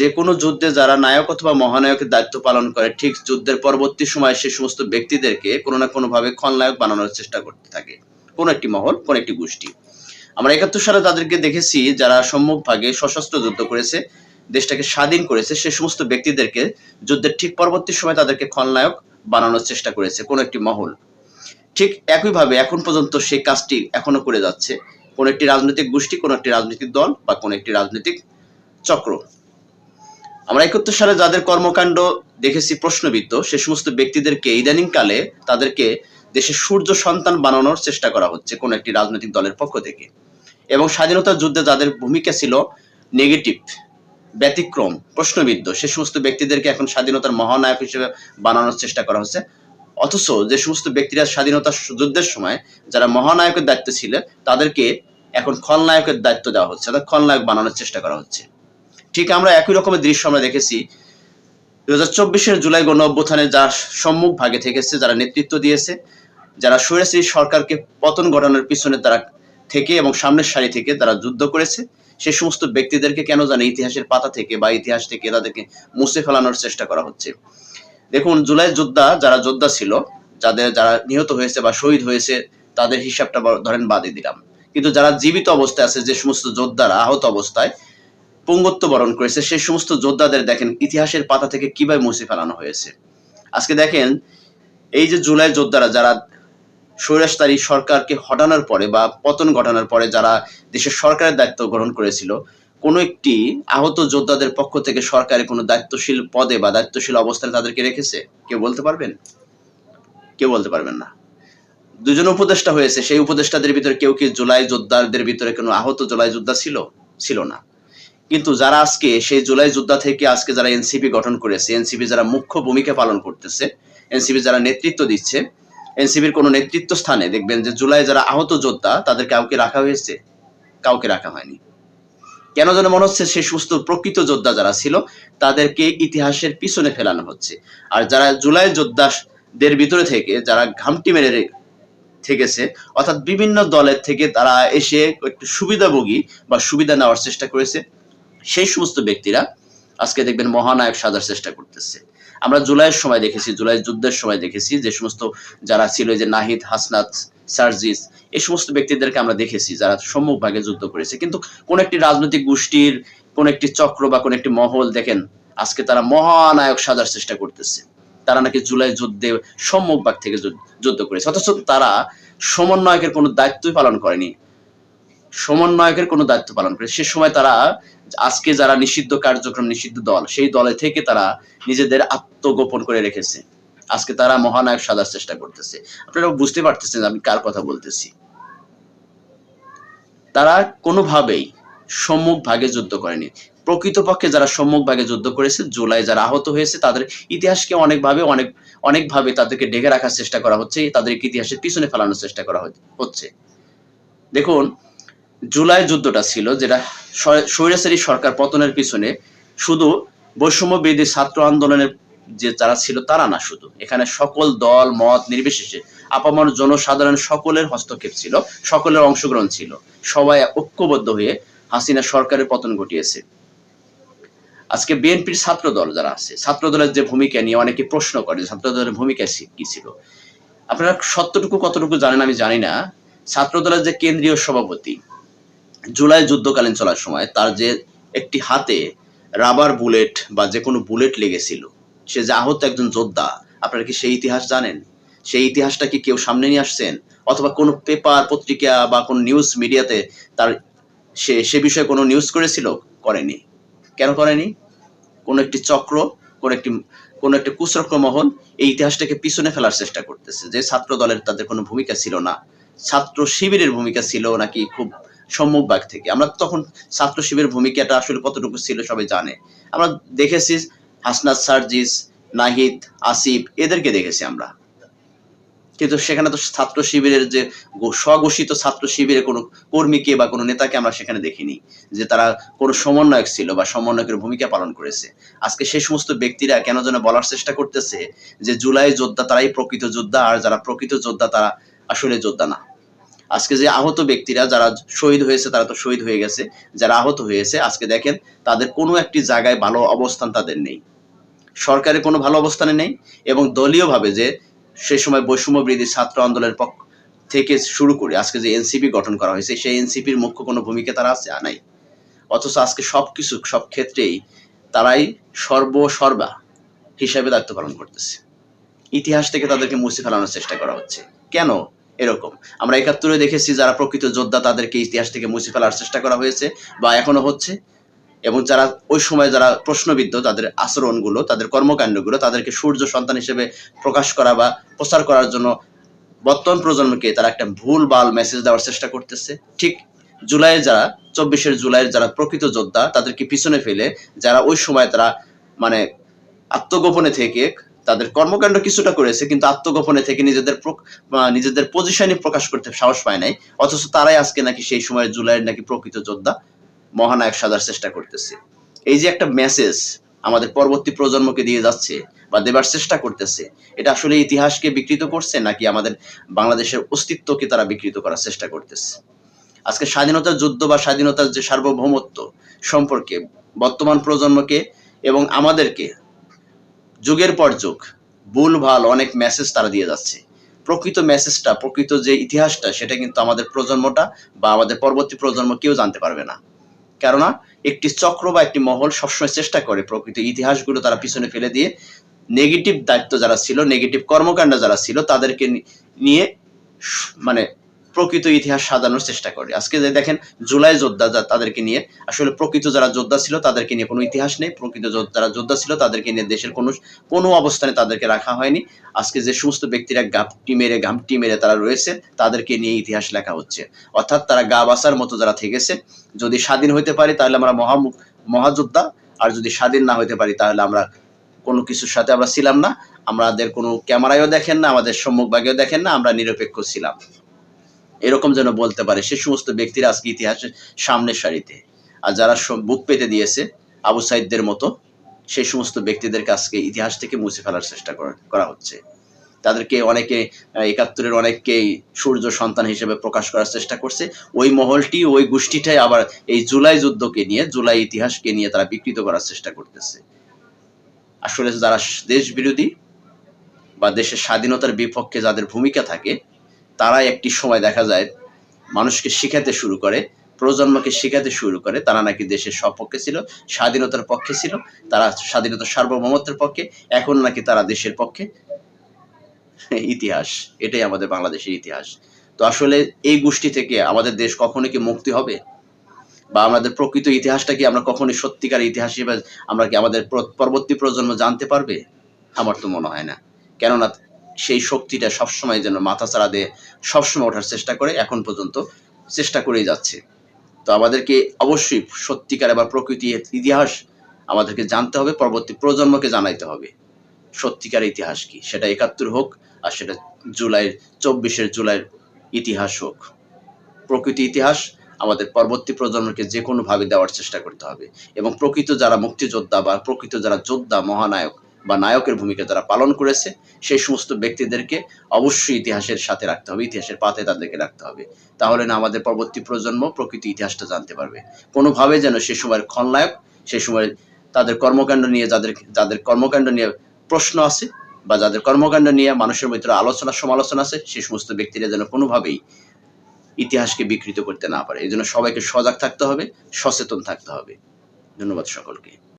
যে কোনো যুদ্ধে যারা নায়ক অথবা মহানায়কের দায়িত্ব পালন করে, ঠিক যুদ্ধের পরবর্তী সময় সে সমস্ত ব্যক্তিদেরকে কোনো না কোনো ভাবে খলনায়ক বানানোর চেষ্টা করতে থাকে। কোন একটি মহল, কোন একটি গোষ্ঠী। আমরা একাত্তর সালে তাদেরকে দেখেছি যারা সম্মুখ ভাগে সশস্ত্র যুদ্ধ করেছে, দেশটাকে স্বাধীন করেছে, সে সমস্ত ব্যক্তিদেরকে যুদ্ধের ঠিক পরবর্তী সময় তাদেরকে খলনায়ক বানানোর চেষ্টা করেছে, কোন একটি মহল। ঠিক একইভাবে এখন পর্যন্ত সেই কাজটি এখনও করে যাচ্ছে। কোন একটি রাজনৈতিক গোষ্ঠী, কোন একটি রাজনৈতিক দল বা কোন একটি রাজনৈতিক চক্র। আমরা একাত্তর সালে যাদের কর্মকাণ্ড দেখেছি প্রশ্নবিদ্ধ, সে সমস্ত ব্যক্তিদেরকে ইদানিং কালে তাদেরকে দেশের সূর্য সন্তান বানানোর চেষ্টা করা হচ্ছে কোন একটি রাজনৈতিক দলের পক্ষ থেকে। এবং স্বাধীনতা যুদ্ধে যাদের ভূমিকা ছিল নেগেটিভ ব্যতিক্রম, প্রশ্নবিদ্ধ, সে সমস্ত ব্যক্তিদেরকে এখন স্বাধীনতার মহানায়ক হিসেবে বানানোর চেষ্টা করা হচ্ছে। অথচ যে সমস্ত ব্যক্তিরা স্বাধীনতা যুদ্ধের সময় যারা মহানায়কের দায়িত্ব ছিল তাদেরকে এখন খলনায়কের দায়িত্ব দেওয়া হচ্ছে, অর্থাৎ খলনায়ক বানানোর চেষ্টা করা হচ্ছে। ঠিক আমরা একই রকমের দৃশ্য আমরা দেখেছি। দু হাজার চব্বিশের জুলাই গণ অভ্যুত্থানে যারা সম্মুখ ভাগে থেকেছে, যারা নেতৃত্ব দিয়েছে, যারা স্বৈরাচারী সরকারকে পতন ঘটানোর পিছনে তারা থেকে এবং সামনের সারি থেকে তারা যুদ্ধ করেছে সেই সমস্ত ব্যক্তিদেরকে কেন জানে ইতিহাসের পাতা থেকে বা ইতিহাস থেকে তাদেরকে মুছে ফেলানোর চেষ্টা করা হচ্ছে। দেখুন, জুলাই যোদ্ধা যারা যোদ্ধা ছিল, যাদের যারা নিহত হয়েছে বা শহীদ হয়েছে, তাদের হিসাবটা ধরেন বাদে দিলাম। কিন্তু যারা জীবিত অবস্থায় আছে, যে সমস্ত যোদ্ধারা আহত অবস্থায় পঙ্গত্ব বরণ করেছে, সেই সমস্ত যোদ্ধাদের দেখেন ইতিহাসের পাতা থেকে কীভাবে মুছে ফেলানো হয়েছে। আজকে দেখেন, এই যে জুলাই যোদ্ধারা যারা স্বৈরাচারী সরকারকে হটানোর পরে বা পতন ঘটানোর পরে যারা দেশের সরকারের দায়িত্ব গ্রহণ করেছিল, কোনো একটি আহত যোদ্ধাদের পক্ষ থেকে সরকারের কোনো দায়িত্বশীল পদে বা দায়িত্বশীল অবস্থানে তাদেরকে রেখেছে? কেউ বলতে পারবেন? কেউ বলতে পারবেন না। দুজন উপদেষ্টা হয়েছে, সেই উপদেষ্টাদের ভিতরে কেউ কি জুলাই যোদ্ধাদের ভিতরে কোনো আহত জুলাই যোদ্ধা ছিল? ছিল না। কিন্তু যারা আজকে, সেই জুলাই যোদ্ধা থেকে আজকে যারা এনসিপি গঠন করেছে, এনসিপি যারা মুখ্য ভূমিকা পালন করতেছে, এনসিপি যারা নেতৃত্ব দিচ্ছে, এনসিপির কোনো নেতৃত্ব স্থানে দেখবেন যে জুলাই যারা আহত যোদ্ধা, তাদের কাউকে রাখা হয়েছে, কাউকে রাখা হয়নি। কেন যেন মনে হচ্ছে সে সুস্থ প্রকৃত যোদ্ধা যারা ছিল, তাদেরকে ইতিহাসের পিছনে ফেলানো হচ্ছে। আর যারা জুলাই যোদ্ধাদের ভিতরে থেকে, যারা ঘামটি মেরে থেকেছে, অর্থাৎ বিভিন্ন দলের থেকে তারা এসে একটু সুবিধাভোগী বা সুবিধা নেওয়ার চেষ্টা করেছে। সেই সমস্ত ব্যক্তিরা আজকে দেখবেন মহানায়ক সাজার চেষ্টা করতেছে। আমরা জুলাইয়ের সময় দেখেছি, জুলাই যুদ্ধের সময় দেখেছি যে সমস্ত যারা ছিল যে নাহিদ, হাসনাত, সার্জিস, এই সমস্ত ব্যক্তিদেরকে আমরা দেখেছি যারা সম্মুখ ভাগে যুদ্ধ করেছে। কিন্তু কোন একটি রাজনৈতিক গোষ্ঠীর, কোন একটি চক্র বা কোন একটি মহল, দেখেন, আজকে তারা মহানায়ক সাজার চেষ্টা করতেছে। তারা নাকি জুলাই যুদ্ধে সম্মুখ ভাগ থেকে যুদ্ধ করেছে। অথচ তারা সমন্বয়কের কোনো দায়িত্বই পালন করেনি। সমন্বয়কের কোনো দায়িত্ব পালন করে। সে সময় তারা আজকে যারা নিষিদ্ধ কার্যক্রম, নিষিদ্ধ দল, সেই দলে থেকে তারা নিজেদের আত্মগোপন করে রেখেছে। আজকে তারা মহানায়ক সাজার চেষ্টা করতেছে। আপনারা বুঝতে পারতেছেন আমি কার কথা বলতেছি। তারা কোনোভাবেই সম্মুখ ভাগে যুদ্ধ করেনি। প্রকৃতপক্ষে যারা সম্মুখ ভাগে যুদ্ধ করেছে, জুলাই যারা আহত হয়েছে, তাদের ইতিহাসকে অনেকভাবে, অনেক, অনেকভাবে তাদেরকে ঢেকে রাখার চেষ্টা করা হচ্ছে, তাদেরকে ইতিহাসের পিছনে ফেলানোর চেষ্টা করা হচ্ছে। দেখুন জুলাই যুদ্ধটা ছিল, যেটা স্বৈ- স্বৈরাচারী সরকার পতনের পিছনে শুধু বৈষম্য বিরোধী ছাত্র আন্দোলনের যে যারা ছিল, তারা না শুধু। এখানে সকল দল, মত নির্বিশেষে আপামর জনসাধারণ সকলের হস্তক্ষেপ ছিল, সকলের অংশগ্রহণ ছিল। সবাই ঐক্যবদ্ধ হয়ে হাসিনা সরকারের পতন ঘটিয়েছে। আজকে বিএনপির ছাত্র দল যারা আছে ছাত্র দলের যে ভূমিকা নিয়ে অনেকে প্রশ্ন করে ছাত্র দলের ভূমিকা কি ছিল? আপনারা সত্যটুকু কতটুকু জানেন আমি জানি না। ছাত্র দলের যে কেন্দ্রীয় সভাপতি জুলাই যুদ্ধকালীন চলার সময় তার যে একটি হাতে রাবার বুলেট বা যে কোনো বুলেট লেগেছিল, সে যে আহত একজন যোদ্ধা, আপনারা কি সেই ইতিহাস জানেন? সেই ইতিহাসটা কি কেউ সামনে নিয়ে আসছেন? অথবা কোনো পেপার পত্রিকা বা কোনো নিউজ মিডিয়াতে তার সে সে বিষয়ে কোনো নিউজ করেছিল? করেনি। কেন করেনি? কোন একটি চক্র, কোন একটি কোন একটি কুচক্র মহল এই ইতিহাসটাকে পিছনে ফেলার চেষ্টা করতেছে যে ছাত্র দলের তাদের কোনো ভূমিকা ছিল না। ছাত্র শিবিরের ভূমিকা ছিল নাকি খুব সম্মুখ ভাগ থেকে। আমরা তখন ছাত্র শিবিরের ভূমিকাটা আসলে কতটুকু ছিল সবাই জানে। আমরা দেখেছি হাসনাত সার্জিস, নাহিদ, আসিফ, এদেরকে দেখেছি আমরা। কিন্তু সেখানে তো ছাত্র শিবিরের যে স্বঘোষিত ছাত্র শিবিরের কোনো কর্মীকে বা কোনো নেতাকে আমরা সেখানে দেখিনি। যে তারা কোনো সমন্বয়ক ছিল বা সমন্বয়কের ভূমিকা পালন করেছে। আজকে সেই সমস্ত ব্যক্তিরা কেন যেন বলার চেষ্টা করতেছে যে, জুলাই যোদ্ধা তারাই প্রকৃত যোদ্ধা, আর যারা প্রকৃত যোদ্ধা তারা আসলে যোদ্ধা না। আজকে যে আহত ব্যক্তিরা যারা শহীদ হয়েছে, তারা তো শহীদ হয়ে গেছে। যারা আহত হয়েছে, আজকে দেখেন তাদের কোনো একটি জায়গায় ভালো অবস্থান তাদের নেই। সরকারের কোনো ভালো অবস্থানে নেই এবং দলীয়ভাবে যে সে সময় বৈষম্য বৃদ্ধি ছাত্র আন্দোলনের পক্ষ থেকে শুরু করে আজকে যে এনসিপি গঠন করা হয়েছে, সেই এনসিপির মুখ্য কোনো ভূমিকা তারা আছে? নাই। অথচ আজকে সবকিছু, সব ক্ষেত্রেই তারাই সর্বসর্বা হিসাবে দায়িত্ব পালন করতেছে। ইতিহাস থেকে তাদেরকে মুছে ফেলানোর চেষ্টা করা হচ্ছে। কেন? এরকম। আমরা একাত্তরে দেখেছি যারা প্রকৃত যোদ্ধা, তাদেরকে ইতিহাস থেকে মুছে ফেলার চেষ্টা করা হয়েছে বা এখনও হচ্ছে। এবং যারা ওই সময় যারা প্রশ্নবিদ্ধ, তাদের আচরণগুলো, তাদের কর্মকাণ্ডগুলো, তাদেরকে সূর্য সন্তান হিসেবে প্রকাশ করা বা প্রচার করার জন্য বর্তমান প্রজন্মকে তারা একটা ভুল, বাল মেসেজ দেওয়ার চেষ্টা করতেছে। ঠিক জুলাইয়ের যারা, চব্বিশের জুলাইয়ের যারা প্রকৃত যোদ্ধা, তাদেরকে পিছনে ফেলে, যারা ওই সময় তারা মানে আত্মগোপনে থেকে তাদের কর্মকাণ্ড কিছুটা করেছে, কিন্তু আত্মগোপনে থেকে নিজেদের নিজেদের পজিশনই প্রকাশ করতে সাহস পায় নাই, অথচ তারাই আজকে নাকি সেই সময় জুলাইয়ের নাকি প্রকৃত যোদ্ধা মহানায়ক সাজার চেষ্টা করতেছে। এই যে একটা মেসেজ আমাদের পরবর্তী প্রজন্মকে দিয়ে যাচ্ছে বা দেবার চেষ্টা করতেছে, এটা আসলে ইতিহাসকে বিকৃত করছে নাকি আমাদের বাংলাদেশের অস্তিত্বকে তারা বিকৃত করার চেষ্টা করতেছে? আজকে স্বাধীনতার যুদ্ধ বা স্বাধীনতার যে সার্বভৌমত্ব সম্পর্কে বর্তমান প্রজন্মকে এবং আমাদেরকে যুগের পর যুগ, ভুল, ভালো অনেক মেসেজ তারা দিয়ে যাচ্ছে। প্রকৃত মেসেজটা প্রকৃত যে ইতিহাসটা, সেটা কিন্তু আমাদের প্রজন্মটা বা আমাদের পরবর্তী প্রজন্ম কেউ জানতে পারবে না। কেননা, একটি চক্র বা একটি মহল সবসময় চেষ্টা করে প্রকৃত ইতিহাসগুলো তারা পিছনে ফেলে দিয়ে নেগেটিভ দায়িত্ব যারা ছিল নেগেটিভ কর্মকাণ্ড যারা ছিল, তাদেরকে নিয়ে মানে প্রকৃত ইতিহাস সাজানোর চেষ্টা করে। আজকে যে দেখেন, জুলাই যোদ্ধা তাদেরকে নিয়ে, আসলে প্রকৃত যারা যোদ্ধা ছিল, তাদেরকে নিয়ে কোনো ইতিহাস নেই। প্রকৃত যারা যোদ্ধা ছিল, তাদেরকে নিয়ে দেশের কোনো কোনো অবস্থানে তাদেরকে রাখা হয়নি। আজকে যে সমস্ত ব্যক্তিরা গাপটি মেরে, ঘামটি মেরে তারা রয়েছে, তাদেরকে নিয়ে ইতিহাস লেখা হচ্ছে। অর্থাৎ তারা গা বাসার মতো যারা থেকেছে, যদি স্বাধীন হতে পারি, তাহলে আমরা মহা মহাযোদ্ধা। আর যদি স্বাধীন না হতে পারি, তাহলে আমরা কোনো কিছুর সাথে আমরা ছিলাম না। আমাদের কোনো ক্যামেরায়ও দেখেন না, আমাদের সম্মুখ ভাগেও দেখেন না, আমরা নিরপেক্ষ ছিলাম। এরকম যেন বলতে পারে। সে সমস্ত ব্যক্তিরা আজকে ইতিহাসের সামনের সারিতে। আর যারা বুক পেতে দিয়েছে আবু সাইদদের মতো, সেই সমস্ত ব্যক্তিদেরকে আজকে ইতিহাস থেকে মুছে ফেলার চেষ্টা করা হচ্ছে। তাদেরকে অনেকে একাত্তরের অনেককেই সূর্য সন্তান হিসেবে প্রকাশ করার চেষ্টা করছে। ওই মহলটি, ওই গোষ্ঠীটাই আবার এই জুলাই যুদ্ধকে নিয়ে, জুলাই ইতিহাসকে নিয়ে তারা বিকৃত করার চেষ্টা করতেছে। আসলে যারা দেশ বিরোধী বা দেশের স্বাধীনতার বিপক্ষে যাদের ভূমিকা থাকে তারাই একটি সময় দেখা যায় মানুষকে শিখাতে শুরু করে, প্রজন্মকে শেখাতে শুরু করে। তারা নাকি দেশের সপক্ষে ছিল, স্বাধীনতার পক্ষে ছিল, তারা স্বাধীনতার সার্বভৌমত্বের পক্ষে, এখন নাকি তারা দেশের পক্ষে। ইতিহাস, এটাই আমাদের বাংলাদেশের ইতিহাস। তো আসলে এই গোষ্ঠী থেকে আমাদের দেশ কখনো কি মুক্তি হবে? বা আমাদের প্রকৃত ইতিহাসটা কি আমরা কখনোই সত্যিকার ইতিহাস হিসেবে আমরা কি আমাদের পরবর্তী প্রজন্ম জানতে পারবে? আমার তো মনে হয় না। কেননা সেই শক্তিটা সবসময় যেন মাথা চাড়া দিয়ে সবসময় ওঠার চেষ্টা করে, এখন পর্যন্ত চেষ্টা করেই যাচ্ছে। তো আমাদেরকে অবশ্যই সত্যিকার আবার প্রকৃতি ইতিহাস আমাদেরকে জানতে হবে, পরবর্তী প্রজন্মকে জানাইতে হবে। সত্যিকার ইতিহাস কি? সেটা একাত্তর হোক আর সেটা জুলাইয়ের চব্বিশের জুলাইয়ের ইতিহাস হোক। প্রকৃতি ইতিহাস আমাদের পরবর্তী প্রজন্মকে যে কোনোভাবে দেওয়ার চেষ্টা করতে হবে। এবং প্রকৃত যারা মুক্তিযোদ্ধা বা প্রকৃত যারা যোদ্ধা, মহানায়ক বা নায়কের ভূমিকা যারা পালন করেছে, সেই সমস্ত ব্যক্তিদেরকে অবশ্যই ইতিহাসের সাথে রাখতে হবে, ইতিহাসের পাতে তাদেরকে রাখতে হবে। তাহলে না আমাদের পরবর্তী প্রজন্ম প্রকৃত ইতিহাসটা জানতে পারবে। কোনোভাবে যেন সে সময়ের খলনায়ক, সে সময় তাদের কর্মকাণ্ড নিয়ে যাদের যাদের কর্মকাণ্ড নিয়ে প্রশ্ন আছে বা যাদের কর্মকাণ্ড নিয়ে মানুষের ভিতরে আলোচনা, সমালোচনা আছে সেই সমস্ত ব্যক্তিরা যেন কোনোভাবেই ইতিহাসকে বিকৃত করতে না পারে। এই জন্য সবাইকে সজাগ থাকতে হবে, সচেতন থাকতে হবে। ধন্যবাদ সকলকে।